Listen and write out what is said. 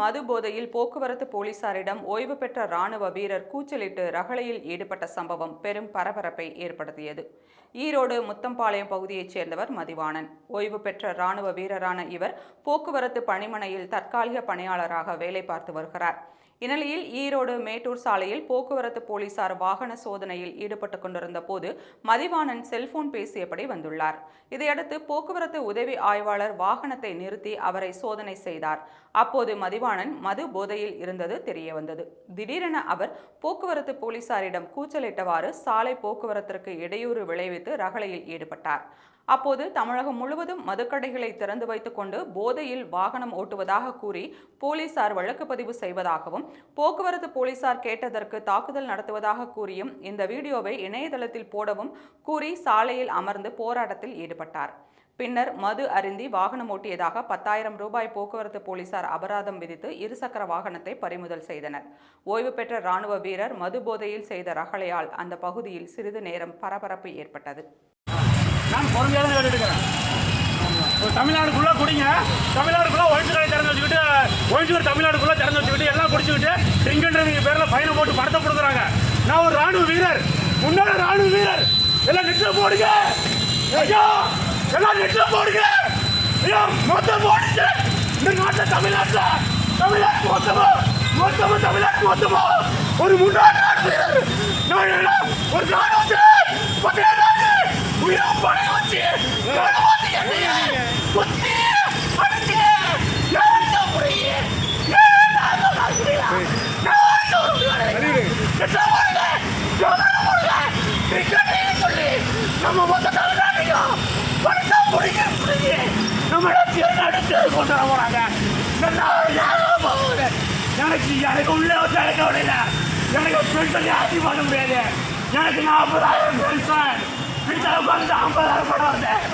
மது போதையில் போக்குவரத்து போலீசாரிடம் ஓய்வு பெற்ற ராணுவ வீரர் கூச்சலிட்டு ரகளையில் ஈடுபட்ட சம்பவம் பெரும் பரபரப்பை ஏற்படுத்தியது. ஈரோடு முத்தம்பாளையம் பகுதியைச் சேர்ந்தவர் மதிவாணன். ஓய்வு பெற்ற ராணுவ வீரரான இவர் போக்குவரத்து பணிமனையில் தற்காலிக பணியாளராக வேலை பார்த்து வருகிறார். இந்நிலையில் ஈரோடு மேட்டூர் சாலையில் போக்குவரத்து போலீசார் வாகன சோதனையில் ஈடுபட்டு கொண்டிருந்த போது மதிவாணன் செல்போன் பேசியபடி வந்துள்ளார். இதையடுத்து போக்குவரத்து உதவி ஆய்வாளர் வாகனத்தை நிறுத்தி அவரை சோதனை செய்தார். அப்போது மதிவாணன் மது போதையில் இருந்தது தெரிய வந்தது திடீரென அவர் போக்குவரத்து போலீசாரிடம் கூச்சலிட்டவாறு சாலை போக்குவரத்திற்கு இடையூறு விளைவித்து ரகளையில் ஈடுபட்டார். அப்போது தமிழகம் முழுவதும் மதுக்கடைகளை திறந்து வைத்துக்கொண்டு போதையில் வாகனம் ஓட்டுவதாக கூறி போலீசார் வழக்கு பதிவு செய்வதாகவும் போக்குவரத்து போலீசார் கேட்டதற்கு தாக்குதல் நடத்துவதாக கூறியும் இந்த வீடியோவை இணையதளத்தில் போடவும் கூறி சாலையில் அமர்ந்து போராட்டத்தில் ஈடுபட்டார். பின்னர் மது அருந்தி வாகனம் ஓட்டியதாக பத்தாயிரம் ரூபாய் போக்குவரத்து போலீசார் அபராதம் விதித்து இருசக்கர வாகனத்தை பறிமுதல் செய்தனர். ஓய்வு பெற்ற ராணுவ வீரர் மது போதையில் செய்த ரகளையால் அந்த பகுதியில் சிறிது நேரம் பரபரப்பு ஏற்பட்டது. நான் பொறுமையாக தான் கேட்டுக்கிறேன் ஒரு தமிழ்நாடுக்குள்ளே குடிங்க. தமிழ்நாடுக்குள்ளே ஒழிச்சு கடை திறந்து வச்சுக்கிட்டு ஒழிச்சு தமிழ்நாடுக்குள்ளே திறந்து வச்சுக்கிட்டு எல்லாம் குடிச்சுக்கிட்டு ட்ரிங்கன்ற பேரில் ஃபைனை போட்டு படத்தை கொடுக்குறாங்க. நான் ஒரு ராணுவ வீரர். முன்னாடி ராணுவ வீரர். எல்லாம் நெட்டில் போடுங்க. ஐயோ எல்லாம் நெட்டில் போடுங்க. ஐயோ மொத்தம் போடுங்க. இந்த நாட்டில் தமிழ்நாட்டில். தமிழ்நாட்டு மொத்தமாக மொத்தமாக தமிழ்நாட்டு மொத்தமாக ஒரு முன்னாடி நான் என்ன ஒரு ராணுவ நம்ம மொத்த தமிழ்நாட்டையும் பணத்தை பிடிக்க. முடியுது நம்ம லட்சியம் நடத்து கொண்டு வர போறாங்க? எனக்கு எனக்கு உள்ள அடைக்க முடியல. எனக்கு பென்ஷன் ஆட்சி பண்ண முடியாது. எனக்கு நாற்பதாயிரம் pension I'm gonna put on.